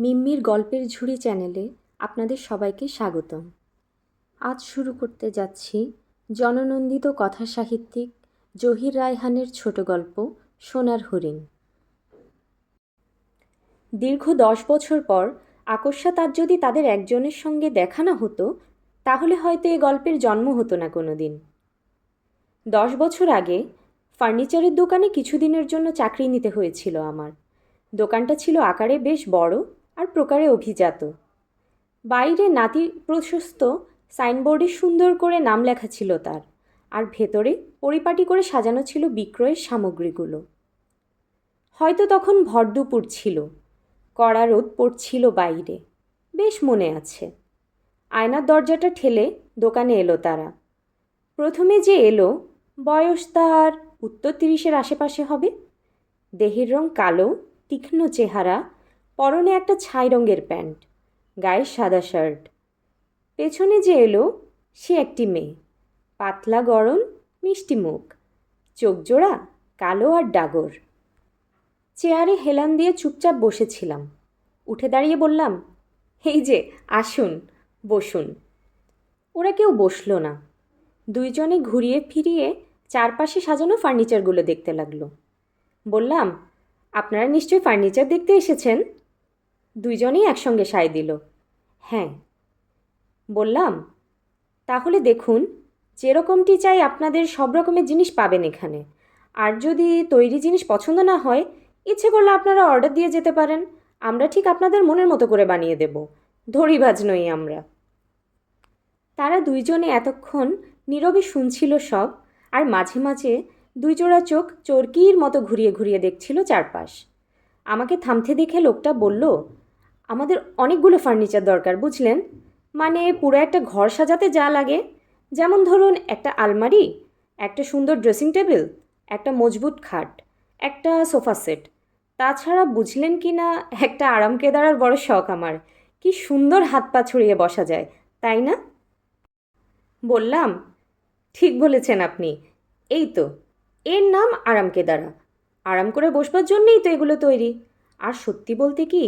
মিম্মির গল্পের ঝুড়ি চ্যানেলে আপনাদের সবাইকে স্বাগতম। আজ শুরু করতে যাচ্ছি জননন্দিত কথা সাহিত্যিক জহির রায়হানের ছোট গল্প সোনার হরিণ। দীর্ঘ দশ বছর পর আকস্মাত আজ যদি তাদের একজনের সঙ্গে দেখা না হতো, তাহলে হয়তো এ গল্পের জন্ম হতো না কোনো দিন দশ বছর আগে ফার্নিচারের দোকানে কিছুদিনের জন্য চাকরি নিতে হয়েছিল আমার। দোকানটা ছিল আকারে বেশ বড় আর প্রকারে অভিজাত। বাইরে নাতি প্রশস্ত, সাইনবোর্ডে সুন্দর করে নাম লেখা ছিল তার, আর ভেতরে পরিপাটি করে সাজানো ছিল বিক্রয়ের সামগ্রীগুলো। হয়তো তখন ভরদুপুর ছিল, কড়া রোদ পড়ছিল বাইরে, বেশ মনে আছে। আয়নার দরজাটা ঠেলে দোকানে এলো তারা। প্রথমে যে এলো, বয়স তার উত্তর তিরিশের আশেপাশে হবে। দেহের রং কালো, তীক্ষ্ণ চেহারা পরনে একটা ছাই রঙের প্যান্ট, গায়ে সাদা শার্ট। পেছনে যে এলো, সে একটি মেয়ে। পাতলা গরম মিষ্টি মুখ। চোখ জোড়া কালো আর ডাগর। চেয়ারে হেলান দিয়ে চুপচাপ বসেছিলাম। উঠে দাঁড়িয়ে বললাম, এই যে, আসুন, বসুন। ওরা কেউ বসল না। দুইজনে ঘুরিয়ে ফিরিয়ে চারপাশে সাজানো ফার্নিচারগুলো দেখতে লাগল। বললাম, আপনারা নিশ্চয়ই ফার্নিচার দেখতে এসেছেন? দুইজনেই একসঙ্গে সায় দিল। হ্যাঁ। বললাম, তাহলে দেখুন, যেরকমটি চাই আপনাদের সব রকমের জিনিস পাবেন এখানে। আর যদি তৈরি জিনিস পছন্দ না হয়, ইচ্ছে করলে আপনারা অর্ডার দিয়ে যেতে পারেন। আমরা ঠিক আপনাদের মনের মতো করে বানিয়ে দেব। ধরিবাজ নই আমরা। তারা দুইজনে এতক্ষণ নীরবে শুনছিল সব, আর মাঝে মাঝে দুই জোড়া চোখ চরকির মতো ঘুরিয়ে ঘুরিয়ে দেখছিল চারপাশ। আমাকে থামতে দেখে লোকটা বলল আমাদের অনেকগুলো ফার্নিচার দরকার, বুঝলেন? মানে পুরো একটা ঘর সাজাতে যা লাগে। যেমন ধরুন, একটা আলমারি, একটা সুন্দর ড্রেসিং টেবিল, একটা মজবুত খাট, একটা সোফা সেট। তাছাড়া বুঝলেন কি না, একটা আরাম কেদারার বড় শখ আমার। কি সুন্দর হাত পা ছড়িয়ে বসা যায়, তাই না? বললাম, ঠিক বলেছেন আপনি। এই তো, এর নাম আরাম কেদারা। আরাম করে বসবার জন্যেই তো এগুলো তৈরি। আর সত্যি বলতে কি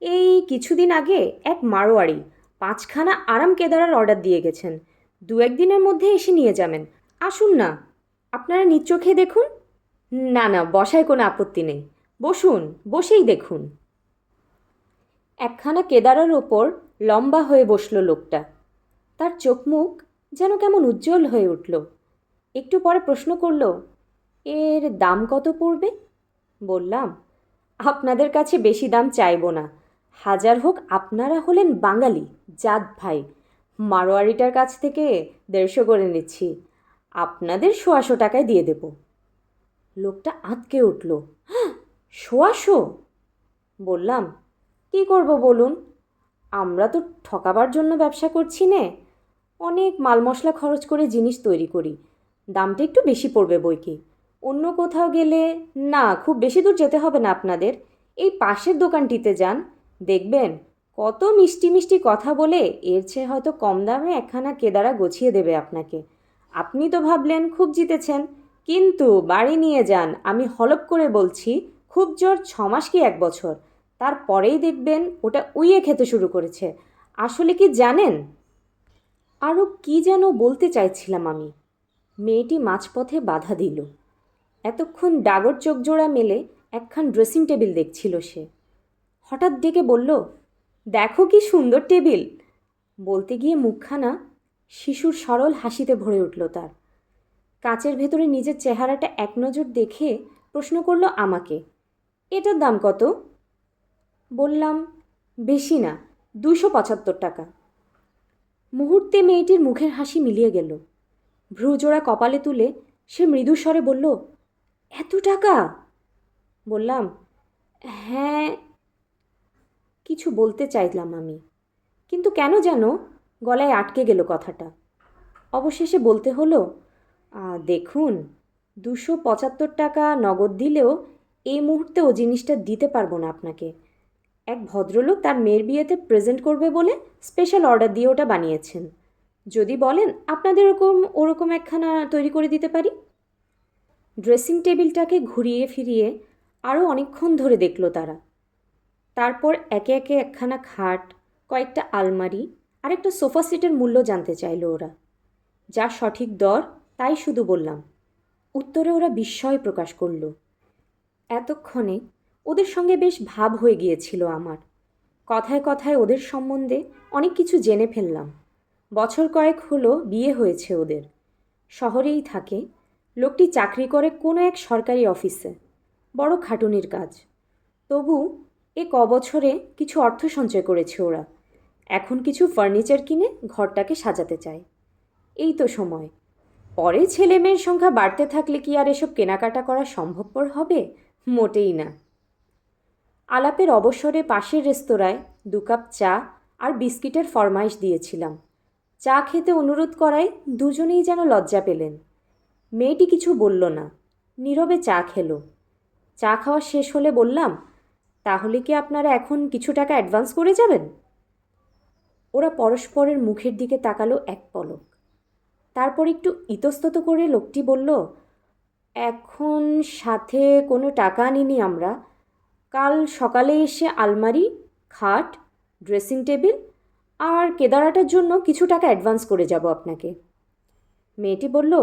এই কিছুদিন আগে এক মারোয়ারি পাঁচখানা আরাম কেদারার অর্ডার দিয়ে গেছেন। দু একদিনের মধ্যে এসে নিয়ে যাবেন। আসুন না। আপনারা নিজ চোখে দেখুন। না না, বসায় কোনো আপত্তি নেই। বসুন, বসেই দেখুন। একখানা কেদারার ওপর লম্বা হয়ে বসল লোকটা। তার চোখ মুখ যেন কেমন উজ্জ্বল হয়ে উঠল। একটু পরে প্রশ্ন করল, এর দাম কত পড়বে? বললাম, আপনাদের কাছে বেশি দাম চাইব না। হাজার হোক, আপনারা হলেন বাঙালি। জাত ভাই মারোয়ারিটার কাছ থেকে দেড়শো করে নিচ্ছি। আপনাদের সোয়াশো টাকায় দিয়ে দেব। লোকটা আঁতকে উঠল। সোয়াশো? বললাম। কি করব বলুন? আমরা তো ঠকাবার জন্য ব্যবসা করছি নে। অনেক মাল মশলা খরচ করে জিনিস তৈরি করি। দামটা একটু বেশি পড়বে বই কি। অন্য কোথাও গেলে না, খুব বেশি দূর যেতে হবে না আপনাদের। এই পাশের দোকানটিতে যান। দেখবেন, কত মিষ্টি মিষ্টি কথা বলে এর চেয়ে হয়তো কম দামে একখানা কেদারা গছিয়ে দেবে আপনাকে। আপনি তো ভাবলেন খুব জিতেছেন, কিন্তু বাড়ি নিয়ে যান, আমি হলপ করে বলছি, খুব জোর ছ মাস কি এক বছর। তারপরেই দেখবেন ওটা উইয়ে খেতে শুরু করেছে। আসলে কি জানেন? আরও কি যেন বলতে চাইছিলাম আমি। মেয়েটি মাঝপথে বাধা দিল। এতক্ষণ ডাগর চোখ জোড়া মেলে একখান ড্রেসিং টেবিল দেখছিল সে। হঠাৎ ডেকে বলল, দেখো কি সুন্দর টেবিল। বলতে গিয়ে মুখখানা শিশুর সরল হাসিতে ভরে উঠল তার। কাচের ভেতরে নিজের চেহারাটা এক নজর দেখে প্রশ্ন করল, আমাকে? এটার দাম কত? বললাম, বেশি না, দুশো পঁচাত্তর টাকা। মুহূর্তে মেয়েটির মুখের হাসি মিলিয়ে গেল। ভ্রুজোড়া কপালে তুলে সে মৃদু স্বরে বলল, এত টাকা? বললাম হ্যাঁ কিছু বলতে চাইলাম আমি। কিন্তু কেন যেন গলায় আটকে গেল কথাটা। অবশেষে বলতে হলো দেখুন, দুশো পঁচাত্তর টাকা নগদ দিলেও এই মুহূর্তে ও জিনিসটা দিতে পারব না আপনাকে। এক ভদ্রলোক তার মেয়ের বিয়েতে প্রেজেন্ট করবে বলে স্পেশাল অর্ডার দিয়ে ওটা বানিয়েছেন। যদি বলেন, আপনাদের ওরকম ওরকম একখানা তৈরি করে দিতে পারি? ড্রেসিং টেবিলটাকে ঘুরিয়ে ফিরিয়ে আরও অনেকক্ষণ ধরে দেখল তারা। তারপর একে একে একখানা খাট, কয়েকটা আলমারি আর একটা সোফা সেটের মূল্য জানতে চাইলো ওরা। যা সঠিক দর, তাই শুধু বললাম। উত্তরে ওরা বিস্ময় প্রকাশ করল। এতক্ষণে ওদের সঙ্গে বেশ ভাব হয়ে গিয়েছিল আমার। কথায় কথায় ওদের সম্বন্ধে অনেক কিছু জেনে ফেললাম। বছর কয়েক হলো বিয়ে হয়েছে ওদের। শহরেই থাকে, লোকটি চাকরি করে কোনো এক সরকারি অফিসে। বড় খাটুনির কাজ। তবু এ ক বছরে কিছু অর্থ সঞ্চয় করেছে ওরা। এখন কিছু ফার্নিচার কিনে ঘরটাকে সাজাতে চায়। এই তো সময়। পরে ছেলে মেয়ের সংখ্যা বাড়তে থাকলে কি আর এসব কেনাকাটা করা সম্ভবপর হবে? মোটেই না। আলাপের অবসরে পাশের রেস্তোরাঁয় দু কাপ চা আর বিস্কিটের ফরমাইশ দিয়েছিলাম। চা খেতে অনুরোধ করায় দুজনেই যেন লজ্জা পেলেন। মেয়েটি কিছু বলল না। নীরবে চা খেলো। চা খাওয়া শেষ হলে বললাম তাহলে কি আপনারা এখন কিছু টাকা অ্যাডভান্স করে যাবেন? ওরা পরস্পরের মুখের দিকে তাকালো এক পলক। তারপর একটু ইতস্তত করে লোকটি বলল, এখন সাথে কোনো টাকা নিনি আমরা। কাল সকালে এসে আলমারি, খাট ড্রেসিং টেবিল আর কেদারাটার জন্য কিছু টাকা অ্যাডভান্স করে যাব আপনাকে। মেয়েটি বলল,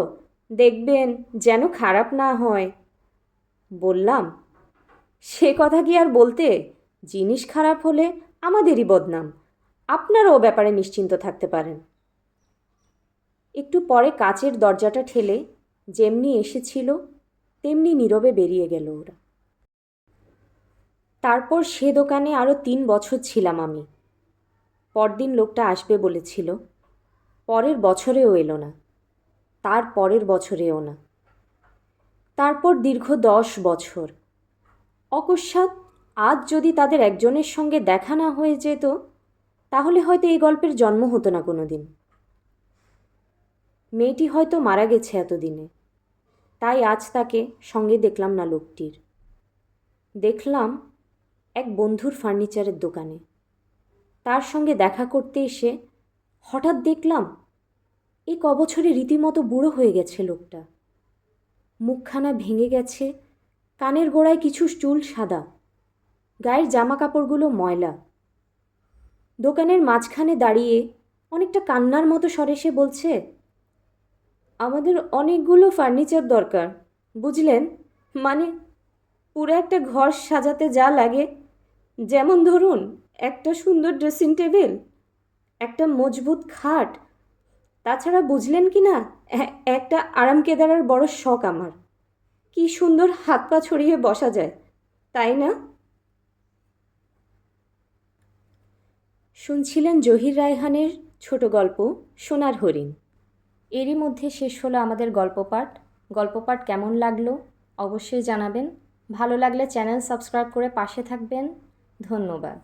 দেখবেন, যেন খারাপ না হয়। বললাম সে কথা কি আর বলতে? জিনিস খারাপ হলে আমাদেরই বদনাম। আপনারাও ব্যাপারে নিশ্চিন্ত থাকতে পারেন। একটু পরে কাচের দরজাটা ঠেলে যেমনি এসেছিল, তেমনি নীরবে বেরিয়ে গেল ওরা। তারপর সে দোকানে আরও তিন বছর ছিলাম আমি। পরদিন লোকটা আসবে বলেছিল, পরের বছরেও এলো না। তার পরের বছরেও না। তারপর দীর্ঘ দশ বছর। অকস্মাৎ আজ যদি তাদের একজনের সঙ্গে দেখা না হয়ে যেত, তাহলে হয়তো এই গল্পের জন্ম হতো না কোনো দিন মেয়েটি হয়তো মারা গেছে এতদিনে। তাই আজ তাকে সঙ্গে দেখলাম না লোকটির। দেখলাম এক বন্ধুর ফার্নিচারের দোকানে। তার সঙ্গে দেখা করতে এসে হঠাৎ দেখলাম এই কবছরে রীতিমতো বুড়ো হয়ে গেছে লোকটা। মুখখানা ভেঙে গেছে কানের গোড়ায় কিছু চুল সাদা, গায়ের জামা কাপড়গুলো ময়লা। দোকানের মাঝখানে দাঁড়িয়ে অনেকটা কান্নার মতো স্বরে সে বলছে, আমাদের অনেকগুলো ফার্নিচার দরকার, বুঝলেন? মানে পুরো একটা ঘর সাজাতে যা লাগে। যেমন ধরুন, একটা সুন্দর ড্রেসিং টেবিল, একটা মজবুত খাট। তাছাড়া বুঝলেন কি না একটা আরাম কেদারার বড় শখ আমার। কি সুন্দর হাত পা ছড়িয়ে বসা যায়, তাই না? শুনছিলেন জহির রায়হানের ছোট গল্প, সোনার হরিণ। এরই মধ্যে শেষ হলো আমাদের গল্প পাঠ। গল্প পাঠ কেমন লাগল অবশ্যই জানাবেন। ভালো লাগলে চ্যানেল সাবস্ক্রাইব করে পাশে থাকবেন। ধন্যবাদ।